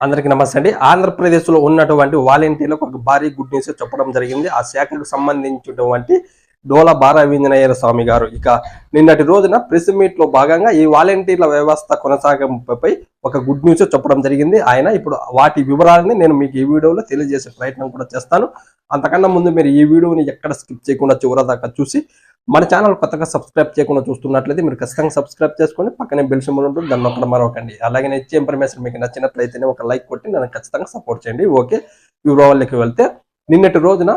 అందరికీ నమస్తే అండి. ఆంధ్రప్రదేశ్లో ఉన్నటువంటి వాలంటీర్లకు ఒక భారీ గుడ్ న్యూస్ చెప్పడం జరిగింది. ఆ శాఖకు సంబంధించినటువంటి డోల బాలవీంజనేయ స్వామి గారు. ఇక నిన్నటి రోజున ప్రెస్ మీట్లో భాగంగా ఈ వాలంటీర్ల వ్యవస్థ కొనసాగింపుపై ఒక గుడ్ న్యూస్ చెప్పడం జరిగింది. ఆయన ఇప్పుడు వాటి వివరాలని నేను మీకు ఈ వీడియోలో తెలియజేసే ప్రయత్నం కూడా చేస్తాను. అంతకన్నా ముందు మీరు ఈ వీడియోని ఎక్కడ స్కిప్ చేయకుండా చివరి దాకా చూసి మన ఛానల్ కొత్తగా సబ్స్క్రైబ్ చేయకుండా చూస్తున్నట్లయితే మీరు ఖచ్చితంగా సబ్స్క్రైబ్ చేసుకొని పక్కనే బెల్ సింబల్ ఉంటుంది దాన్ని ఒక్కడ మరొకండి. అలాగే నేను ఇచ్చే ఇన్ఫర్మేషన్ మీకు నచ్చినట్లయితేనే ఒక లైక్ కొట్టి నన్ను ఖచ్చితంగా సపోర్ట్ చేయండి. ఓకే? వివరాలకి వెళ్తే నిన్నటి రోజున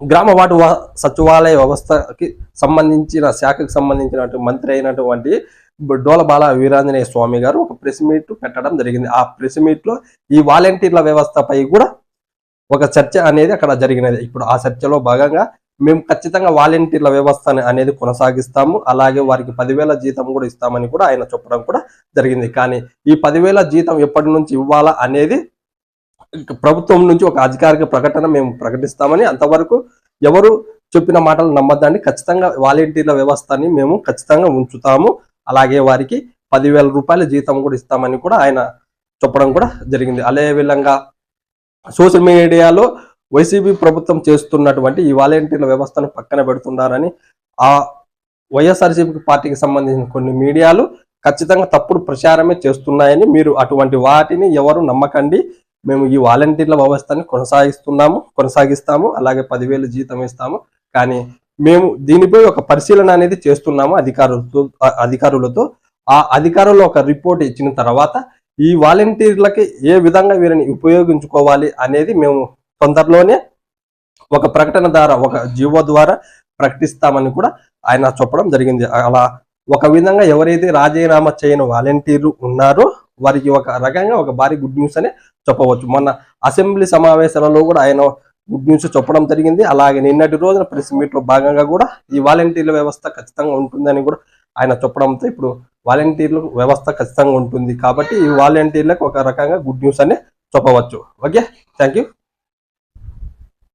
గ్రామ వార్డు సచివాలయ వ్యవస్థకి సంబంధించిన శాఖకు సంబంధించినటువంటి మంత్రి అయినటువంటి డోలబాల వీరాంజనేయ స్వామి గారు ఒక ప్రెస్ మీట్ పెట్టడం జరిగింది. ఆ ప్రెస్ మీట్లో ఈ వాలంటీర్ల వ్యవస్థపై కూడా ఒక చర్చ అనేది అక్కడ జరిగినది. ఇప్పుడు ఆ చర్చలో భాగంగా మేము ఖచ్చితంగా వాలంటీర్ల వ్యవస్థ అనేది కొనసాగిస్తాము. అలాగే వారికి పదివేల జీతం కూడా ఇస్తామని కూడా ఆయన చెప్పడం కూడా జరిగింది. కానీ ఈ పదివేల జీతం ఎప్పటి నుంచి ఇవ్వాలా అనేది ప్రభుత్వం నుంచి ఒక అధికారిక ప్రకటన మేము ప్రకటిస్తామని అంతవరకు ఎవరు చెప్పిన మాటలు నమ్మద్దండి. ఖచ్చితంగా వాలంటీర్ల వ్యవస్థని మేము ఖచ్చితంగా ఉంచుతాము. అలాగే వారికి పదివేల రూపాయల జీతం కూడా ఇస్తామని కూడా ఆయన చెప్పడం కూడా జరిగింది. అదే విధంగా సోషల్ మీడియాలో వైసీపీ ప్రభుత్వం చేస్తున్నటువంటి ఈ వాలంటీర్ల వ్యవస్థను పక్కన పెడుతున్నారని ఆ వైఎస్ఆర్సీపీ పార్టీకి సంబంధించిన కొన్ని మీడియాలు ఖచ్చితంగా తప్పుడు ప్రచారమే చేస్తున్నాయని మీరు అటువంటి వాటిని ఎవరు నమ్మకండి. మేము ఈ వాలంటీర్ల వ్యవస్థని కొనసాగిస్తున్నాము కొనసాగిస్తాము అలాగే పదివేలు జీతం ఇస్తాము. కానీ మేము దీనిపై ఒక పరిశీలన అనేది చేస్తున్నాము అధికారులతో అధికారులతో. ఆ అధికారులు ఒక రిపోర్ట్ ఇచ్చిన తర్వాత ఈ వాలంటీర్లకి ఏ విధంగా వీరిని ఉపయోగించుకోవాలి అనేది మేము తొందరలోనే ఒక ప్రకటన ద్వారా ఒక జీవో ద్వారా ప్రకటిస్తామని కూడా ఆయన చెప్పడం జరిగింది. అలా ఒక విధంగా ఎవరైతే రాజీనామా చేయని వాలంటీర్లు ఉన్నారో వారికి ఒక రకంగా ఒక భారీ గుడ్ న్యూస్ అనే చెప్పవచ్చు. మొన్న అసెంబ్లీ సమావేశాలలో కూడా ఆయన గుడ్ న్యూస్ చెప్పడం జరిగింది. అలాగే నిన్నటి రోజున ప్రెస్ మీట్లో భాగంగా కూడా ఈ వాలంటీర్ల వ్యవస్థ ఖచ్చితంగా ఉంటుందని కూడా ఆయన చెప్పడంతో ఇప్పుడు వాలంటీర్ల వ్యవస్థ ఖచ్చితంగా ఉంటుంది. కాబట్టి ఈ వాలంటీర్లకు ఒక రకంగా గుడ్ న్యూస్ అనే చెప్పవచ్చు. ఓకే? Thank you